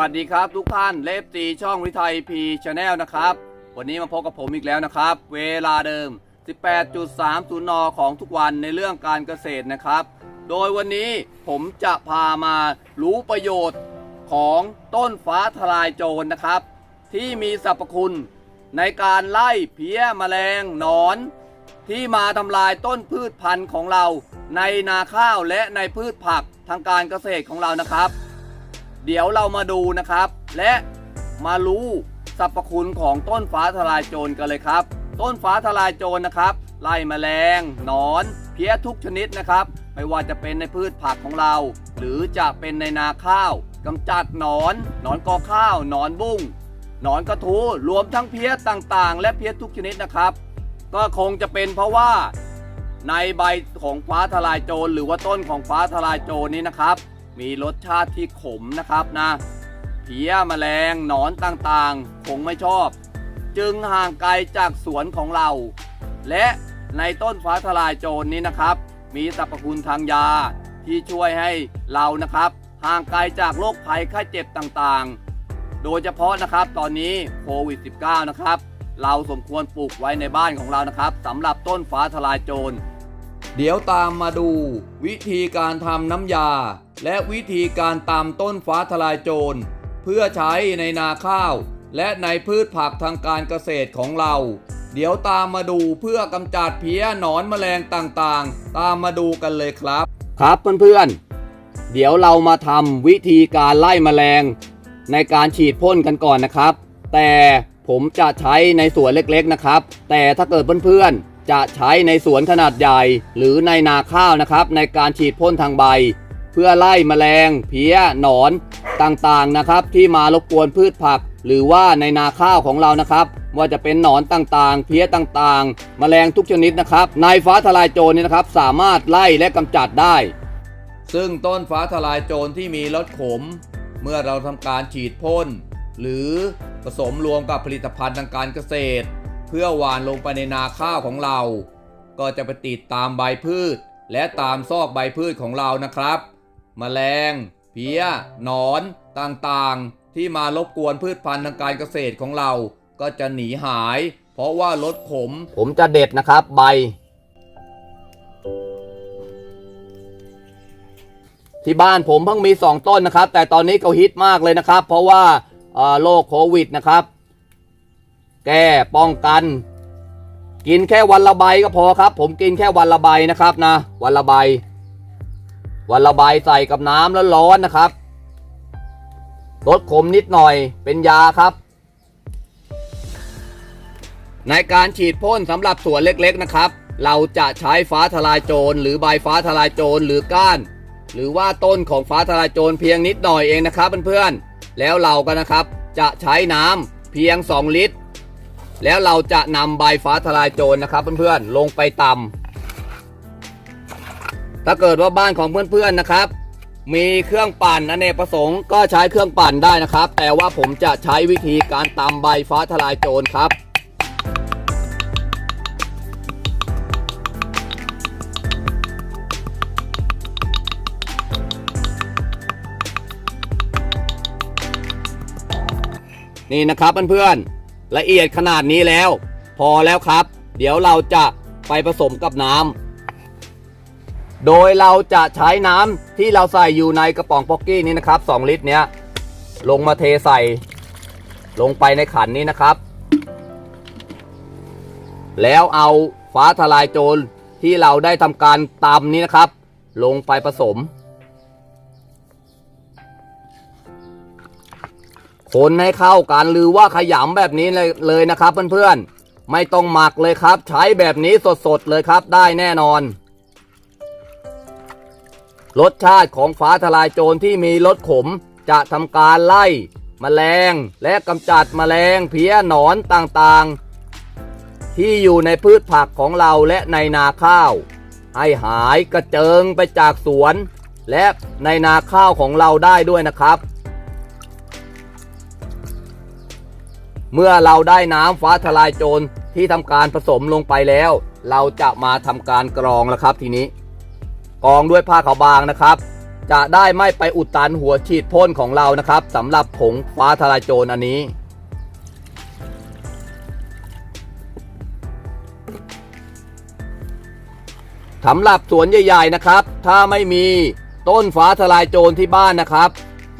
วัสดีครับทุกท่านเลฟตีช่องวิทยพีชาแนลนะครับ วันนี้มาพบกับผมอีกแล้วนะครับ เวลาเดิม 18.30 น ของทุกวันในเรื่องการเกษตรนะครับ โดยวันนี้ผมจะพามารู้ประโยชน์ของต้นฟ้าทลายโจรนะครับ ที่มีสรรพคุณในการไล่เพี้ยแมลงหนอน ที่มาทำลายต้นพืชพันธุ์ของเราในนาข้าวและในพืชผักทางการเกษตรของเรานะครับ เดี๋ยวเรามาดูนะครับ และมารู้สรรพคุณของต้นฟ้าทลายโจรกันเลยครับ ต้นฟ้าทลายโจรนะครับ ไล่แมลงหนอน เพี้ยทุกชนิดนะครับ ไม่ว่าจะเป็นในพืชผักของเรา หรือจะเป็นในนาข้าวกำจัดหนอน หนอนกอข้าว หนอนบุ้งหนอนกระทูรวมทั้งเพี้ยต่างๆ และเพี้ยทุกชนิดนะครับ ก็คงจะเป็นเพราะว่าในใบของฟ้าทลายโจรหรือว่าต้นของฟ้าทลายโจรนี้นะครับ มีรสชาติที่ขมนะครับนะเพี้ยแมลงหนอนต่างๆ คงไม่ชอบ จึงห่างไกลจากสวนของเรา และในต้นฟ้าทลายโจรนี้นะครับ มีสรรพคุณทางยาที่ช่วยให้เรานะครับ ห่างไกลจากโรคภัยไข้เจ็บต่างๆ โดยเฉพาะนะครับตอนนี้โควิด -19 นะครับ เราสมควรปลูกไว้ในบ้านของเรานะครับสำหรับต้นฟ้าทลายโจร เดี๋ยวตามมาดู วิธีการทำน้ำยา และวิธีการตำต้นฟ้าทลายโจร เพื่อใช้ในนาข้าว และในพืชผักทางการเกษตรของเรา เดี๋ยวตามมาดูเพื่อกำจัดเพี้ยหนอนแมลงต่างๆ ตามมาดูกันเลยครับ ครับเพื่อนๆเดี๋ยวเรามาทำวิธีการไล่แมลง ในการฉีดพ่นกันก่อนนะครับ แต่ผมจะใช้ในสวนเล็กๆนะครับ แต่ถ้าเกิดเพื่อนๆ จะใช้ในสวนขนาดใหญ่ หรือในนาข้าวนะครับ ในการฉีดพ่นทางใบ เพื่อไล่แมลง เพี้ย หนอนต่างๆนะครับ ที่มารบกวนพืชผัก หรือว่าในนาข้าวของเรานะครับ ว่าจะเป็นหนอนต่างๆ เพี้ยต่างๆ แมลงทุกชนิดนะครับในฟ้าทลายโจรนี่นะครับ สามารถไล่และกำจัดได้ ซึ่งต้นฟ้าทลายโจรที่มีรสขม เมื่อเราทำการฉีดพ่นหรือผสมรวมกับผลิตภัณฑ์ทางการเกษตร เพื่อหวานลงไปในนาข้าวของเรา ก็จะไปติดตามใบพืช และตามซอกใบพืชของเรานะครับแมลง เพี้ย หนอนต่างๆ ที่มารบกวนพืชพันธุ์ทางการเกษตรของเรา ก็จะหนีหาย เพราะว่าลดขม ผมจะเด็ดนะครับใบ ที่บ้านผมเพิ่งมี 2 ต้นนะครับ แต่ตอนนี้เขาฮิตมากเลยนะครับ เพราะว่าโรคโควิดนะครับ แก้ป้องกัน กินแค่วันละใบก็พอครับ ผมกินแค่วันละใบนะครับนะ วันละใบ วันละใบใส่กับน้ำแล้วร้อนนะครับลดขมนิดหน่อยเป็นยาครับ ในการฉีดพ่นสำหรับสวนเล็กๆนะครับ เราจะใช้ฟ้าทลายโจรหรือใบฟ้าทลายโจรหรือก้าน หรือว่าต้นของฟ้าทลายโจรเพียงนิดหน่อยเองนะครับเพื่อนๆแล้วเราก็นะครับจะใช้น้ำเพียง 2 ลิตร แล้วเราจะนำใบฟ้าทลายโจรนะครับ เพื่อนๆลงไปตำถ้าเกิดว่าบ้านของเพื่อนๆนะครับ มีเครื่องปั่นอเนกประสงค์ก็ใช้เครื่องปั่นได้นะครับ แต่ว่าผมจะใช้วิธีการตำใบฟ้าทลายโจรครับนี่นะครับเพื่อนๆ ละเอียดขนาดนี้แล้ว พอแล้วครับ เดี๋ยวเราจะไปผสมกับน้ำโดยเราจะใช้น้ำที่เราใส่อยู่ในกระป๋องป๊อกกี้นี้นะครับ 2 ลิตรเนี้ยลงมาเทใส่ ลงไปในขันนี้นะครับ แล้วเอาฟ้าทลายโจรที่เราได้ทำการตำนี้นะครับ ลงไปผสม คนให้เข้ากันหรือว่าขยำแบบนี้เลยเลยนะครับเพื่อนๆ ไม่ต้องหมักเลยครับ ใช้แบบนี้สดๆเลยครับได้แน่นอน รสชาติของฟ้าทลายโจรที่มีรสขมจะทำการไล่มแมลงและกำจัดมแมลงเพี้ยหนอนต่างๆ ที่อยู่ในพืชผักของเราและในนาข้าว ให้หายกระเจิงไปจากสวน และในนาข้าวของเราได้ด้วยนะครับ เมื่อเราได้น้ำฟ้าทลายโจรที่ทำการผสมลงไปแล้ว เราจะมาทำการกรองแล้วครับทีนี้ กรองด้วยผ้าขาวบางนะครับ จะได้ไม่ไปอุดตันหัวฉีดพ่นของเรานะครับสำหรับผงฟ้าทลายโจรอันนี้ สำหรับสวนใหญ่ๆนะครับ ถ้าไม่มีต้นฟ้าทลายโจรที่บ้านนะครับ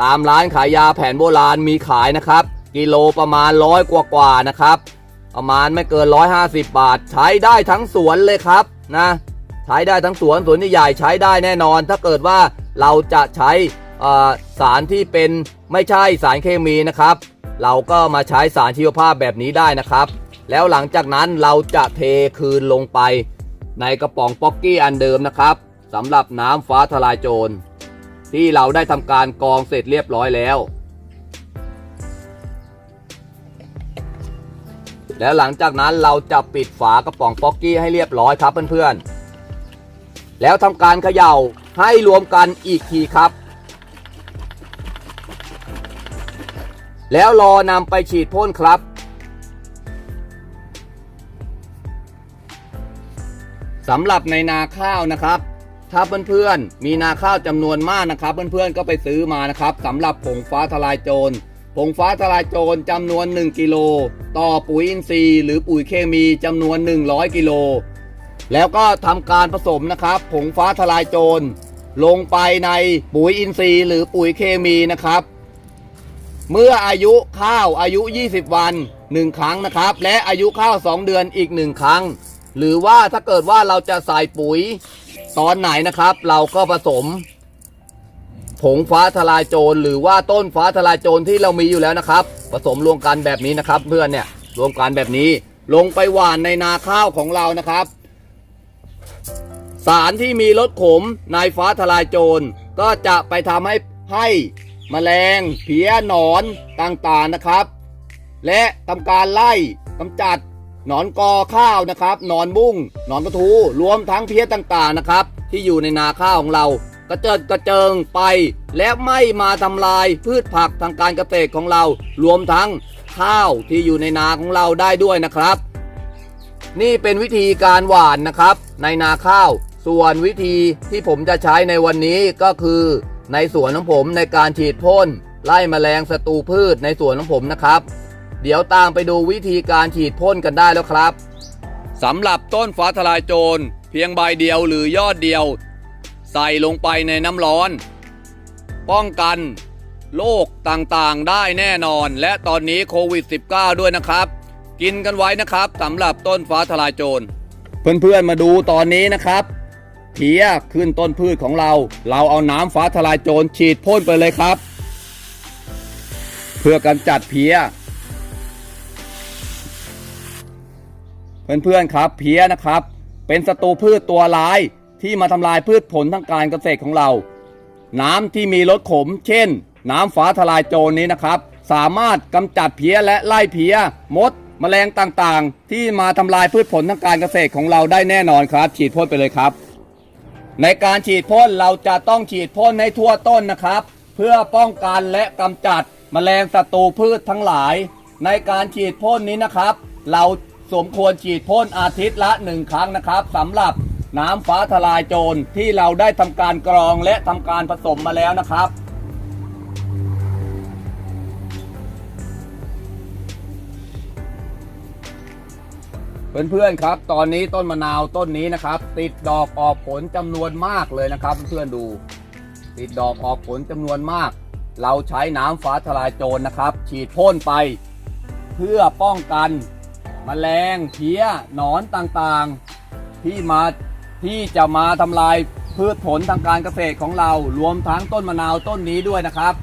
ตามร้านขายยาแผนโบราณมีขายนะครับ กิโลประมาณร้อยกว่าๆนะครับ ประมาณไม่เกิน 150 บาท ใช้ได้ทั้งสวนเลยครับนะใช้ได้ทั้งสวนสวนใหญ่ใช้ได้แน่นอน ถ้าเกิดว่าเราจะใช้สารที่เป็นไม่ใช่สารเคมีนะครับ เราก็มาใช้สารชีวภาพแบบนี้ได้นะครับ แล้วหลังจากนั้นเราจะเทคืนลงไป ในกระป๋องป๊อกกี้อันเดิมนะครับสำหรับน้ำฟ้าทลายโจร ที่เราได้ทำการกรองเสร็จเรียบร้อยแล้ว แล้วหลังจากนั้นเราจะปิดฝากระป๋องป๊อกกี้ให้เรียบร้อยครับเพื่อนๆ แล้วทำการเขย่าให้รวมกันอีกทีครับ แล้วรอนำไปฉีดพ่นครับ สำหรับในนาข้าวนะครับ ถ้าเพื่อนๆ มีนาข้าวจำนวนมากนะครับ เพื่อนๆ ก็ไปซื้อมานะครับสำหรับผงฟ้าทลายโจร ผงฟ้าทลายโจรจำนวน 1 กิโล ต่อปุ๋ยอินทรีย์ หรือปุ๋ยเคมีจำนวน 100 กิโล แล้วก็ทำการผสมนะครับ ผงฟ้าทลายโจรลงไปในปุ๋ยอินทรีย์ หรือปุ๋ยเคมีนะครับ เมื่ออายุข้าวอายุ 20 วัน 1 ครั้งนะครับ และอายุข้าว 2 เดือนอีก 1 ครั้ง หรือว่าถ้าเกิดว่าเราจะใส่ปุ๋ยตอนไหนนะครับ เราก็ผสม ผงฟ้าทลายโจรหรือว่าต้นฟ้าทลายโจรที่เรามีอยู่แล้วนะครับ ผสมรวมกันแบบนี้นะครับ เพื่อนเนี่ยรวมกันแบบนี้ลงไปหว่านในนาข้าวของเรานะครับ สารที่มีรสขมในฟ้าทลายโจร ก็จะไปทำให้ให้แมลงเพี้ยหนอนต่างๆนะครับ และทำการไล่กำจัดหนอนกอข้าวนะครับ หนอนบุ้งหนอนกระทูรวมทั้งเพี้ยต่างๆนะครับ ที่อยู่ในนาข้าวของเรา กระเจิดกระเจิงไป และไม่มาทำลายพืชผักทางการเกษตรของเรา รวมทั้งข้าวที่อยู่ในนาของเราได้ด้วยนะครับ นี่เป็นวิธีการหว่านนะครับ ในนาข้าว ส่วนวิธีที่ผมจะใช้ในวันนี้ก็คือ ในสวนของผมในการฉีดพ่น ไล่แมลงศัตรูพืชในสวนของผมนะครับ เดี๋ยวตามไปดูวิธีการฉีดพ่นกันได้แล้วครับสำหรับต้นฟ้าทลายโจรเพียงใบเดียวหรือยอดเดียว ใส่ลงไปในน้ำร้อน ป้องกันโรคต่างๆได้แน่นอน และตอนนี้โควิด -19 ด้วยนะครับ กินกันไว้นะครับสำหรับต้นฟ้าทลายโจร เพื่อนๆมาดูตอนนี้นะครับเพียขึ้นต้นพืชของเรา เราเอาน้ำฟ้าทลายโจรฉีดพ่นไปเลยครับ เพื่อกำจัดเพียเพื่อนๆครับเพี้ยนะครับ เป็นศัตรูพืชตัวร้าย ที่มาทำลายพืชผลทางการเกษตรของเรา น้ำที่มีรสขม เช่น น้ำฟ้าทลายโจรนี้นะครับ สามารถกำจัดเพี้ยและไล่เพี้ย มด แมลงต่างๆ ที่มาทำลายพืชผลทางการเกษตรของเราได้แน่นอนครับ ฉีดพ่นไปเลยครับ ในการฉีดพ่นเราจะต้องฉีดพ่นให้ทั่วต้นนะครับ เพื่อป้องกันและกำจัดแมลงศัตรูพืชทั้งหลาย ในการฉีดพ่นนี้นะครับ เราสมควรฉีดพ่นอาทิตย์ละหนึ่งครั้งนะครับสำหรับ น้ำฟ้าทลายโจรที่เราได้ทำการกรองและทำการผสมมาแล้วนะครับ เพื่อนๆครับ ตอนนี้ต้นมะนาวต้นนี้นะครับ ติดดอกออกผลจำนวนมากเลยนะครับ เพื่อนๆดู ติดดอกออกผลจำนวนมาก เราใช้น้ำฟ้าทลายโจรนะครับ ฉีดพ่นไป เพื่อป้องกันมแมลงเพี้ยหนอนต่างๆ ที่มา ที่จะมาทำลายพืชผลทางการเกษตรของเรา รวมทั้งต้นมะนาวต้นนี้ด้วยนะครับ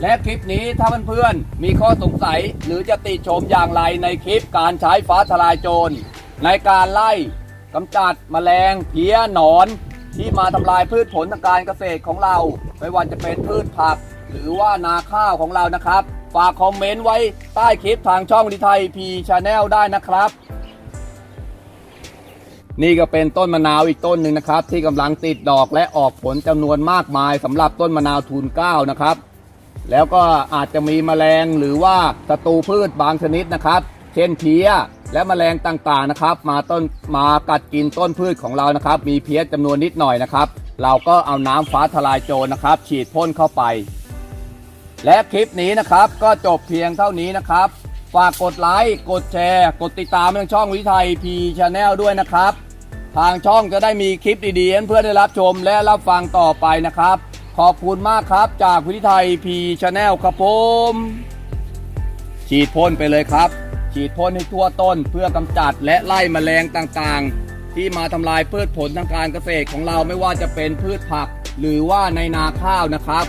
และคลิปนี้ถ้าเพื่อนๆมีข้อสงสัยหรือจะติชมอย่างไรในคลิปการใช้ฟ้าทลายโจร ในการไล่กำจัดแมลงเพี้ยหนอน ที่มาทำลายพืชผลทางการเกษตรของเรา ไม่ว่าจะเป็นพืชผัก หรือว่านาข้าวของเรานะครับ ฝากคอมเมนต์ไว้ใต้คลิปทางช่องดิไทยพีชาแนลได้นะครับ นี่ก็เป็นต้นมะนาวอีกต้นหนึ่งนะครับ ที่กำลังติดดอกและออกผลจำนวนมากมายสำหรับต้นมะนาวทูนเก้านะครับ แล้วก็อาจจะมีแมลงหรือว่าศัตรูพืชบางชนิดนะครับ เช่นเพี้ยและแมลงต่างๆนะครับ มาต้นมากัดกินต้นพืชของเรานะครับ มีเพี้ยจำนวนนิดหน่อยนะครับ เราก็เอาน้ำฟ้าทลายโจรนะครับ ฉีดพ่นเข้าไป และคลิปนี้นะครับก็จบเพียงเท่านี้นะครับ ฝากกดไลค์ กดแชร์ กดติดตามทางช่องวิทัยพีชาแนลด้วยนะครับ ทางช่องจะได้มีคลิปดีๆให้เพื่อนได้รับชมและรับฟังต่อไปนะครับ ขอบคุณมากครับจากวิทัยพีชาแนลครับผม ฉีดพ่นไปเลยครับ ฉีดพ่นให้ทั่วต้นเพื่อกำจัดและไล่แมลงต่างๆ ที่มาทำลายพืชผลทางการเกษตรของเราไม่ว่าจะเป็นพืชผัก หรือว่าในนาข้าวนะครับ